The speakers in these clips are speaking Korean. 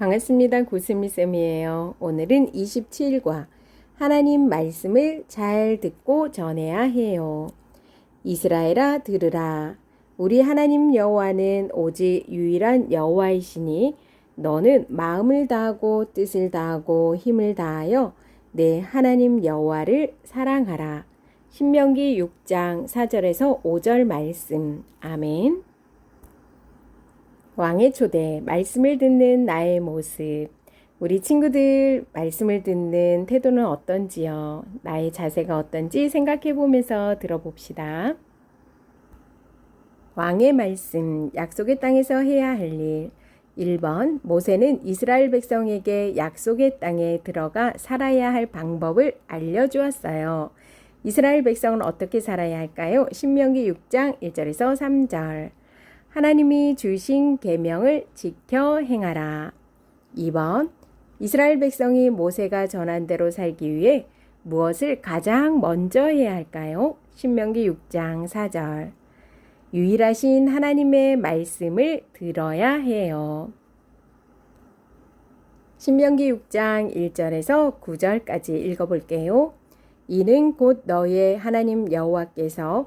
반갑습니다. 고스미쌤이에요. 오늘은 27과 하나님 말씀을 잘 듣고 전해야 해요. 이스라엘아 들으라. 우리 하나님 여호와는 오직 유일한 여호와이시니 너는 마음을 다하고 뜻을 다하고 힘을 다하여 내 하나님 여호와를 사랑하라. 신명기 6장 4절에서 5절 말씀. 아멘. 왕의 초대, 말씀을 듣는 나의 모습. 우리 친구들 말씀을 듣는 태도는 어떤지요? 나의 자세가 어떤지 생각해 보면서 들어봅시다. 왕의 말씀, 약속의 땅에서 해야 할 일. 1번, 모세는 이스라엘 백성에게 약속의 땅에 들어가 살아야 할 방법을 알려주었어요. 이스라엘 백성은 어떻게 살아야 할까요? 신명기 6장 1절에서 3절. 하나님이 주신 계명을 지켜 행하라. 2번 이스라엘 백성이 모세가 전한 대로 살기 위해 무엇을 가장 먼저 해야 할까요? 신명기 6장 4절. 유일하신 하나님의 말씀을 들어야 해요. 신명기 6장 1절에서 9절까지 읽어볼게요. 이는 곧 너의 하나님 여호와께서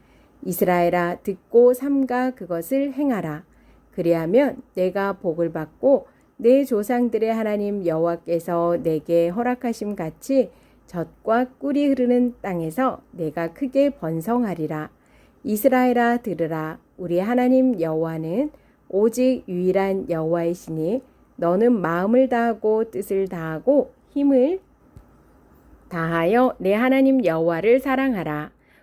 이스라엘아 듣고 삼가 그것을 행하라. 그리하면 내가 복을 받고 내 조상들의 하나님 여호와께서 내게 허락하심 같이 젖과 꿀이 흐르는 땅에서 내가 크게 번성하리라. 이스라엘아 들으라. 우리 하나님 여호와는 오직 유일한 여호와이시니 너는 마음을 다하고 뜻을 다하고 힘을 다하여 내 하나님 여호와를 사랑하라.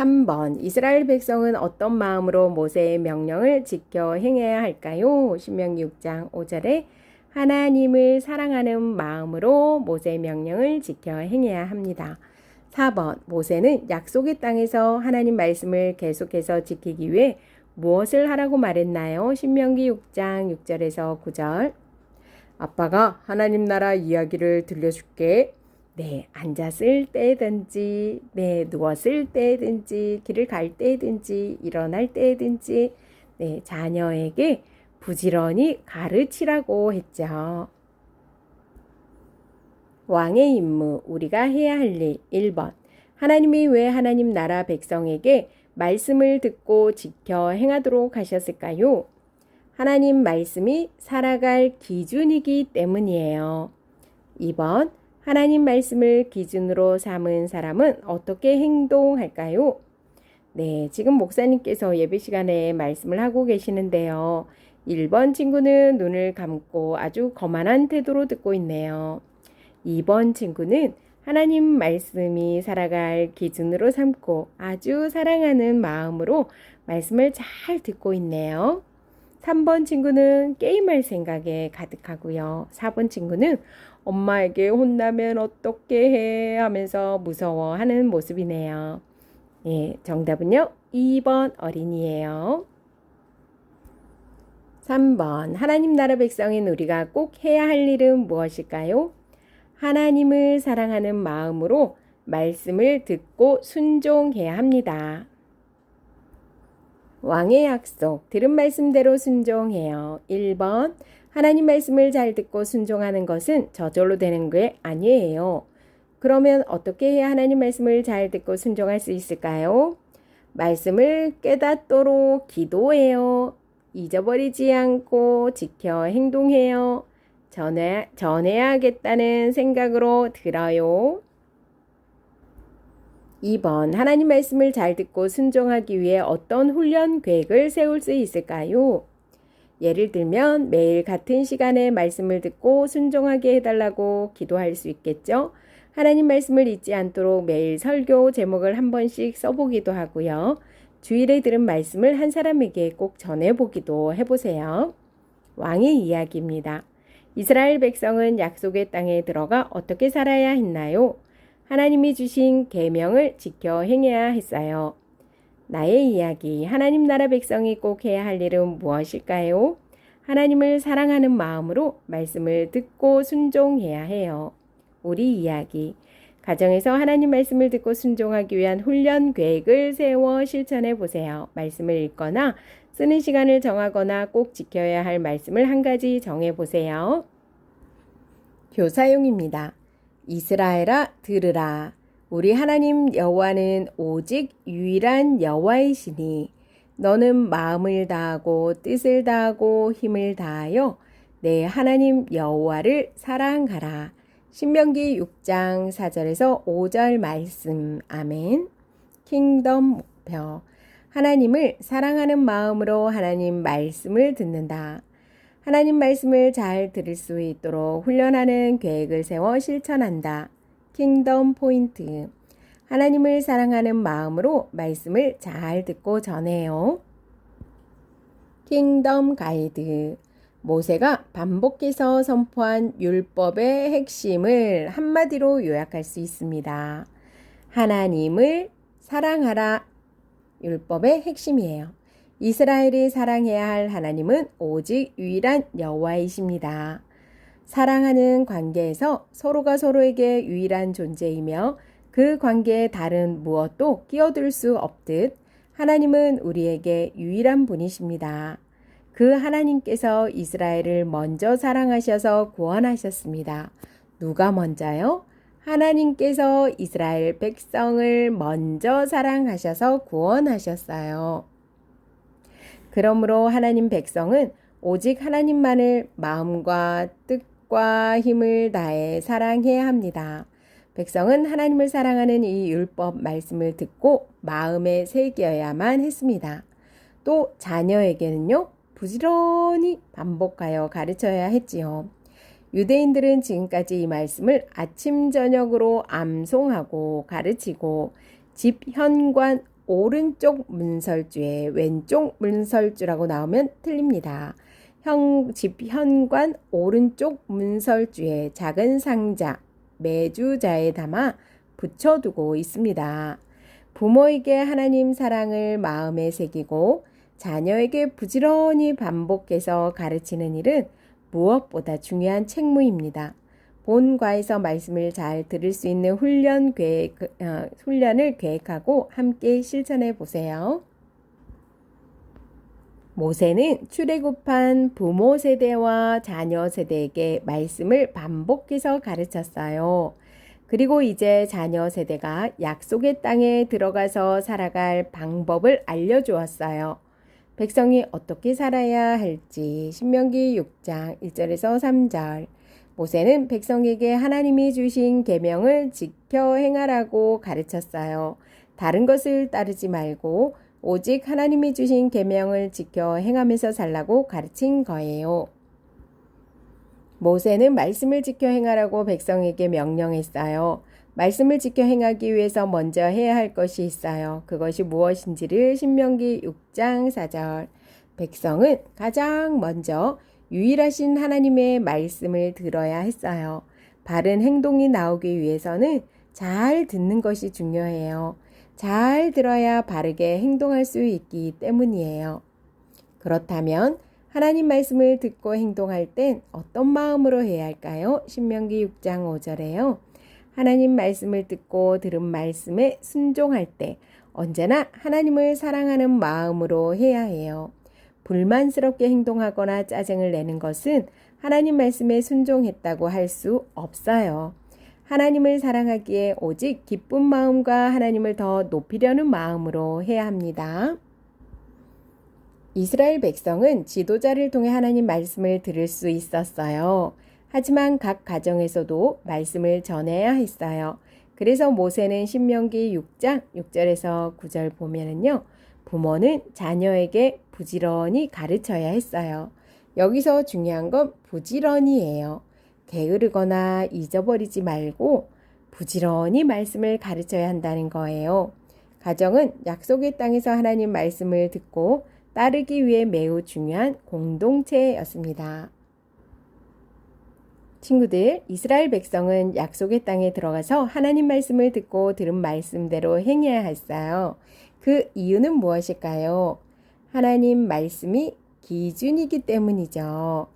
3번 이스라엘 백성은 어떤 마음으로 모세의 명령을 지켜 행해야 할까요? 신명기 6장 5절에 하나님을 사랑하는 마음으로 모세의 명령을 지켜 행해야 합니다. 4번 모세는 약속의 땅에서 하나님 말씀을 계속해서 지키기 위해 무엇을 하라고 말했나요? 신명기 6장 6절에서 9절 아빠가 하나님 나라 이야기를 들려줄게. 네, 앉았을 때든지, 네, 누웠을 때든지, 길을 갈 때든지, 일어날 때든지, 네, 자녀에게 부지런히 가르치라고 했죠. 왕의 임무, 우리가 해야 할 일, 1번. 하나님이 왜 하나님 나라 백성에게 말씀을 듣고 지켜 행하도록 하셨을까요? 하나님 말씀이 살아갈 기준이기 때문이에요. 2번. 하나님 말씀을 기준으로 삼은 사람은 어떻게 행동할까요? 네, 지금 목사님께서 예배 시간에 말씀을 하고 계시는데요. 1번 친구는 눈을 감고 아주 거만한 태도로 듣고 있네요. 2번 친구는 하나님 말씀이 살아갈 기준으로 삼고 아주 사랑하는 마음으로 말씀을 잘 듣고 있네요. 3번 친구는 게임할 생각에 가득하고요. 4번 친구는 엄마에게 혼나면 어떻게 해 하면서 무서워하는 모습이네요. 예, 정답은요. 2번 어린이예요. 3번 하나님 나라 백성인 우리가 꼭 해야 할 일은 무엇일까요? 하나님을 사랑하는 마음으로 말씀을 듣고 순종해야 합니다. 왕의 약속, 들은 말씀대로 순종해요. 1번 하나님 말씀을 잘 듣고 순종하는 것은 저절로 되는 게 아니에요. 그러면 어떻게 해야 하나님 말씀을 잘 듣고 순종할 수 있을까요? 말씀을 깨닫도록 기도해요. 잊어버리지 않고 지켜 행동해요. 전해, 전해야겠다는 생각으로 들어요. 2번 하나님 말씀을 잘 듣고 순종하기 위해 어떤 훈련 계획을 세울 수 있을까요? 예를 들면 매일 같은 시간에 말씀을 듣고 순종하게 해달라고 기도할 수 있겠죠. 하나님 말씀을 잊지 않도록 매일 설교 제목을 한 번씩 써보기도 하고요. 주일에 들은 말씀을 한 사람에게 꼭 전해보기도 해보세요. 왕의 이야기입니다. 이스라엘 백성은 약속의 땅에 들어가 어떻게 살아야 했나요? 하나님이 주신 계명을 지켜 행해야 했어요. 나의 이야기, 하나님 나라 백성이 꼭 해야 할 일은 무엇일까요? 하나님을 사랑하는 마음으로 말씀을 듣고 순종해야 해요. 우리 이야기, 가정에서 하나님 말씀을 듣고 순종하기 위한 훈련 계획을 세워 실천해 보세요. 말씀을 읽거나 쓰는 시간을 정하거나 꼭 지켜야 할 말씀을 한 가지 정해 보세요. 교사용입니다. 이스라엘아 들으라. 우리 하나님 여호와는 오직 유일한 여호와이시니 너는 마음을 다하고 뜻을 다하고 힘을 다하여 내 하나님 여호와를 사랑하라. 신명기 6장 4절에서 5절 말씀. 아멘. 킹덤 목표. 하나님을 사랑하는 마음으로 하나님 말씀을 듣는다. 하나님 말씀을 잘 들을 수 있도록 훈련하는 계획을 세워 실천한다. 킹덤 포인트. 하나님을 사랑하는 마음으로 말씀을 잘 듣고 전해요. 킹덤 가이드. 모세가 반복해서 선포한 율법의 핵심을 한마디로 요약할 수 있습니다. 하나님을 사랑하라. 율법의 핵심이에요. 이스라엘이 사랑해야 할 하나님은 오직 유일한 여호와이십니다. 사랑하는 관계에서 서로가 서로에게 유일한 존재이며 그 관계에 다른 무엇도 끼어들 수 없듯 하나님은 우리에게 유일한 분이십니다. 그 하나님께서 이스라엘을 먼저 사랑하셔서 구원하셨습니다. 누가 먼저요? 하나님께서 이스라엘 백성을 먼저 사랑하셔서 구원하셨어요. 그러므로 하나님 백성은 오직 하나님만을 마음과 뜻과 힘을 다해 사랑해야 합니다. 백성은 하나님을 사랑하는 이 율법 말씀을 듣고 마음에 새겨야만 했습니다. 또 자녀에게는요, 부지런히 반복하여 가르쳐야 했지요. 유대인들은 지금까지 이 말씀을 아침, 저녁으로 암송하고 가르치고 집 현관 오른쪽 문설주에 왼쪽 문설주라고 나오면 틀립니다. 형, 집 현관 오른쪽 문설주에 작은 상자, 매주자에 담아 붙여두고 있습니다. 부모에게 하나님 사랑을 마음에 새기고 자녀에게 부지런히 반복해서 가르치는 일은 무엇보다 중요한 책무입니다. 본과에서 말씀을 잘 들을 수 있는 훈련 계획, 어, 훈련을 계획하고 함께 실천해 보세요. 모세는 출애굽한 부모 세대와 자녀 세대에게 말씀을 반복해서 가르쳤어요. 그리고 이제 자녀 세대가 약속의 땅에 들어가서 살아갈 방법을 알려주었어요. 백성이 어떻게 살아야 할지 신명기 6장 1절에서 3절 모세는 백성에게 하나님이 주신 계명을 지켜 행하라고 가르쳤어요. 다른 것을 따르지 말고 오직 하나님이 주신 계명을 지켜 행하면서 살라고 가르친 거예요. 모세는 말씀을 지켜 행하라고 백성에게 명령했어요. 말씀을 지켜 행하기 위해서 먼저 해야 할 것이 있어요. 그것이 무엇인지를 신명기 6장 4절. 백성은 가장 먼저 유일하신 하나님의 말씀을 들어야 했어요. 바른 행동이 나오기 위해서는 잘 듣는 것이 중요해요. 잘 들어야 바르게 행동할 수 있기 때문이에요. 그렇다면 하나님 말씀을 듣고 행동할 땐 어떤 마음으로 해야 할까요? 신명기 6장 5절에요. 하나님 말씀을 듣고 들은 말씀에 순종할 때 언제나 하나님을 사랑하는 마음으로 해야 해요. 불만스럽게 행동하거나 짜증을 내는 것은 하나님 말씀에 순종했다고 할 수 없어요. 하나님을 사랑하기에 오직 기쁜 마음과 하나님을 더 높이려는 마음으로 해야 합니다. 이스라엘 백성은 지도자를 통해 하나님 말씀을 들을 수 있었어요. 하지만 각 가정에서도 말씀을 전해야 했어요. 그래서 모세는 신명기 6장 6절에서 9절 보면은요. 부모는 자녀에게 부지런히 가르쳐야 했어요. 여기서 중요한 건 부지런히예요. 게으르거나 잊어버리지 말고 부지런히 말씀을 가르쳐야 한다는 거예요. 가정은 약속의 땅에서 하나님 말씀을 듣고 따르기 위해 매우 중요한 공동체였습니다. 친구들, 이스라엘 백성은 약속의 땅에 들어가서 하나님 말씀을 듣고 들은 말씀대로 행해야 했어요. 그 이유는 무엇일까요? 하나님 말씀이 기준이기 때문이죠.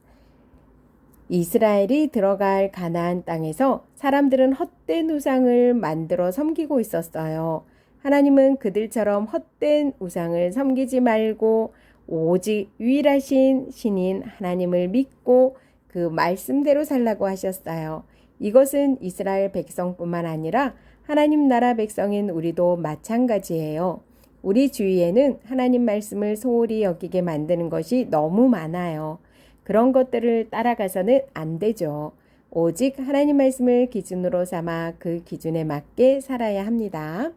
이스라엘이 들어갈 가나안 땅에서 사람들은 헛된 우상을 만들어 섬기고 있었어요. 하나님은 그들처럼 헛된 우상을 섬기지 말고 오직 유일하신 신인 하나님을 믿고 그 말씀대로 살라고 하셨어요. 이것은 이스라엘 백성뿐만 아니라 하나님 나라 백성인 우리도 마찬가지예요. 우리 주위에는 하나님 말씀을 소홀히 여기게 만드는 것이 너무 많아요. 그런 것들을 따라가서는 안 되죠. 오직 하나님 말씀을 기준으로 삼아 그 기준에 맞게 살아야 합니다.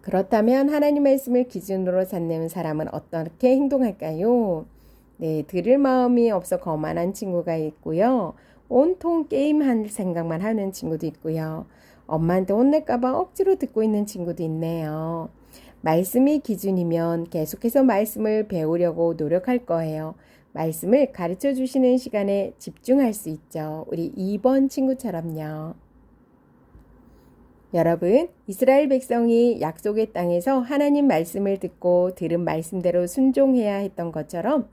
그렇다면 하나님 말씀을 기준으로 삼는 사람은 어떻게 행동할까요? 네, 들을 마음이 없어 거만한 친구가 있고요. 온통 게임할 생각만 하는 친구도 있고요. 엄마한테 혼낼까봐 억지로 듣고 있는 친구도 있네요. 말씀이 기준이면 계속해서 말씀을 배우려고 노력할 거예요. 말씀을 가르쳐 주시는 시간에 집중할 수 있죠. 우리 2번 친구처럼요. 여러분, 이스라엘 백성이 약속의 땅에서 하나님 말씀을 듣고 들은 말씀대로 순종해야 했던 것처럼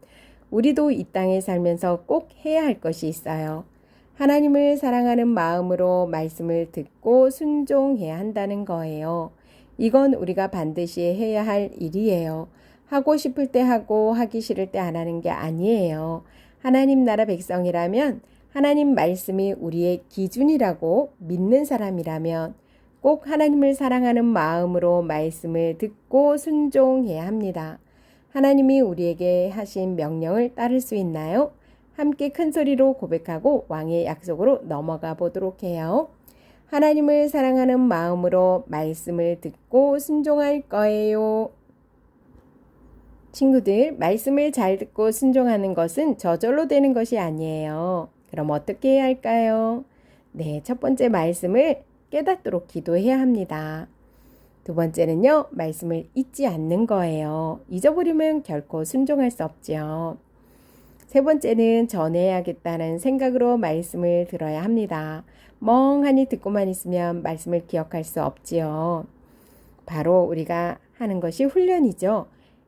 우리도 이 땅에 살면서 꼭 해야 할 것이 있어요. 하나님을 사랑하는 마음으로 말씀을 듣고 순종해야 한다는 거예요. 이건 우리가 반드시 해야 할 일이에요. 하고 싶을 때 하고 하기 싫을 때 안 하는 게 아니에요. 하나님 나라 백성이라면 하나님 말씀이 우리의 기준이라고 믿는 사람이라면 꼭 하나님을 사랑하는 마음으로 말씀을 듣고 순종해야 합니다. 하나님이 우리에게 하신 명령을 따를 수 있나요? 함께 큰 소리로 고백하고 왕의 약속으로 넘어가 보도록 해요. 하나님을 사랑하는 마음으로 말씀을 듣고 순종할 거예요. 친구들, 말씀을 잘 듣고 순종하는 것은 저절로 되는 것이 아니에요. 그럼 어떻게 해야 할까요? 네, 첫 번째 말씀을 깨닫도록 기도해야 합니다. 두 번째는요, 말씀을 잊지 않는 거예요. 잊어버리면 결코 순종할 수 없죠. 세 번째는 전해야겠다는 생각으로 말씀을 들어야 합니다. 멍하니 듣고만 있으면 말씀을 기억할 수 없지요. 바로 우리가 하는 것이 훈련이죠.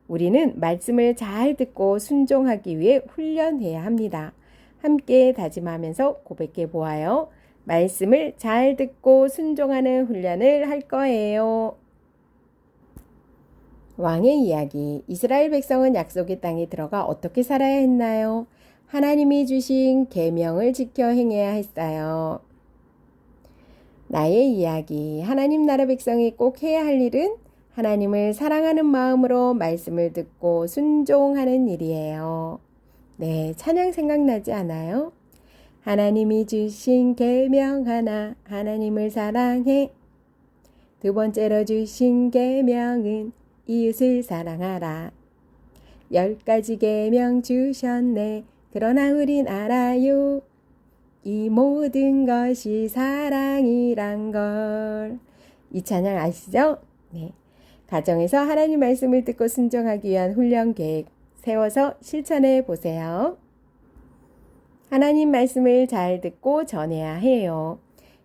우리는 말씀을 잘 듣고 순종하기 위해 훈련해야 합니다. 함께 다짐하면서 고백해 보아요. 말씀을 잘 듣고 순종하는 훈련을 할 거예요. 왕의 이야기. 이스라엘 백성은 약속의 땅에 들어가 어떻게 살아야 했나요? 하나님이 주신 계명을 지켜 행해야 했어요. 나의 이야기. 하나님 나라 백성이 꼭 해야 할 일은 하나님을 사랑하는 마음으로 말씀을 듣고 순종하는 일이에요. 네, 찬양 생각나지 않아요? 하나님이 주신 계명 하나, 하나님을 사랑해. 두 번째로 주신 계명은 이웃을 사랑하라. 열 가지 계명 주셨네. 그러나 우린 알아요. 이 모든 것이 사랑이란 걸. 이 찬양 아시죠? 네. 가정에서 하나님 말씀을 듣고 순종하기 위한 훈련 계획 세워서 실천해 보세요. 하나님 말씀을 잘 듣고 전해야 해요.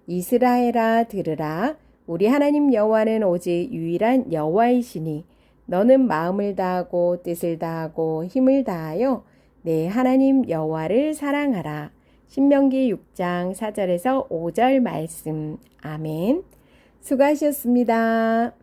이스라엘아 들으라 우리 하나님 여호와는 오직 유일한 여호와이시니 너는 마음을 다하고 뜻을 다하고 힘을 다하여 내 하나님 여호와를 사랑하라. 신명기 6장 4절에서 5절 말씀. 아멘. 수고하셨습니다.